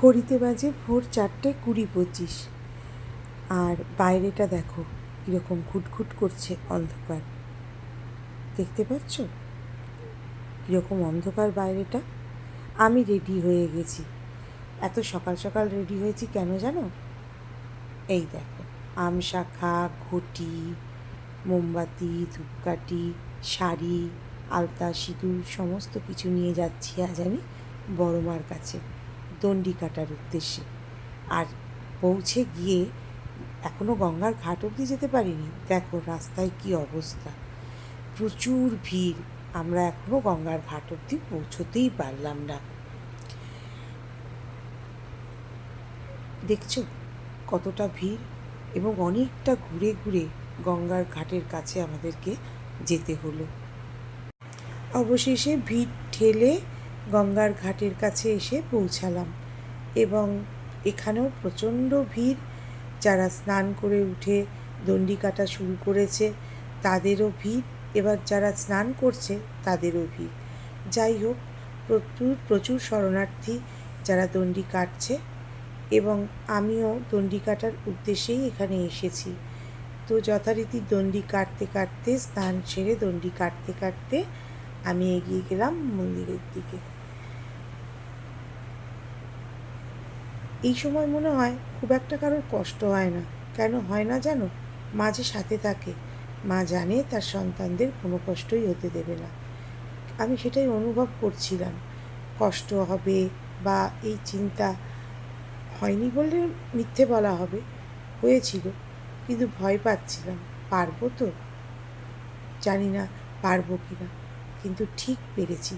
ঘড়িতে বাজে ভোর চারটে কুড়ি পঁচিশ। আর বাইরেটা দেখো, কীরকম ঘুটঘুট করছে অন্ধকার। দেখতে পাচ্ছ? কীরকম অন্ধকার বাইরেটা। আমি রেডি হয়ে গেছি। এত সকাল সকাল রেডি হয়েছি কেন জানো? এই দেখো, আম শাখা, ঘটি, মোমবাতি, ধূপকাঠি, শাড়ি, আলতা, সিঁদুর, সমস্ত কিছু নিয়ে যাচ্ছি আজ আমি বড় মার কাছে। দণ্ডি কাটার উদ্দেশ্যে। আর পৌঁছে গিয়ে এখনও গঙ্গার ঘাট অবধি যেতে পারিনি? দেখো রাস্তায় কি অবস্থা। প্রচুর ভিড়, আমরা এখনও গঙ্গার ঘাট অবধি পৌঁছতেই পারলাম না। দেখছ কতটা ভিড়? এবং অনেকটা ঘুরে ঘুরে গঙ্গার ঘাটের কাছে আমাদেরকে যেতে হলো। অবশেষে ভিড় ঠেলে গঙ্গার ঘাটের কাছে এসে পৌঁছালাম এবং এখানেও প্রচণ্ড ভিড়। যারা স্নান করে উঠে দণ্ডি কাটা শুরু করেছে, তাদেরও ভিড়। এবার যারা স্নান করছে, তাদেরও ভিড়। যাই হোক প্রচুর প্রচুর শরণার্থী যারা দণ্ডি কাটছে এবং আমিও দণ্ডি কাটার উদ্দেশ্যেই এখানে এসেছি। তো যথারীতি দণ্ডি কাটতে কাটতে, স্নান সেরে দণ্ডি কাটতে কাটতে আমি এগিয়ে গেলাম মন্দিরের দিকে। এই সময় মনে হয় খুব একটা কারোর কষ্ট হয় না। কেন হয় না জানো? মা যে সাথে থাকে। মা জানে তার সন্তানদের কোনো কষ্টই হতে দেবে না। আমি সেটাই অনুভব করছিলাম। কষ্ট হবে বা এই চিন্তা হয়নি বললে মিথ্যে বলা হবে। হয়েছিল, কিন্তু ভয় পাচ্ছিলাম। পারব তো? জানি না পারব কি না, কিন্তু ঠিক পেরেছি।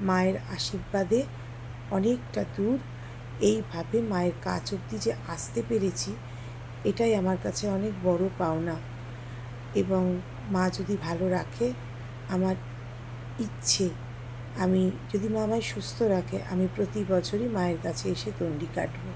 মায়ের আশীর্বাদে অনেকটা দূর এইভাবে মায়ের কাছ অবধি যে আসতে পেরেছি, এটাই আমার কাছে অনেক বড় পাওনা। এবং মা যদি ভালো রাখে, আমার ইচ্ছে, আমি যদি মা আমায় সুস্থ রাখে, আমি প্রতি বছরই মায়ের কাছে এসে দণ্ডি কাটবো।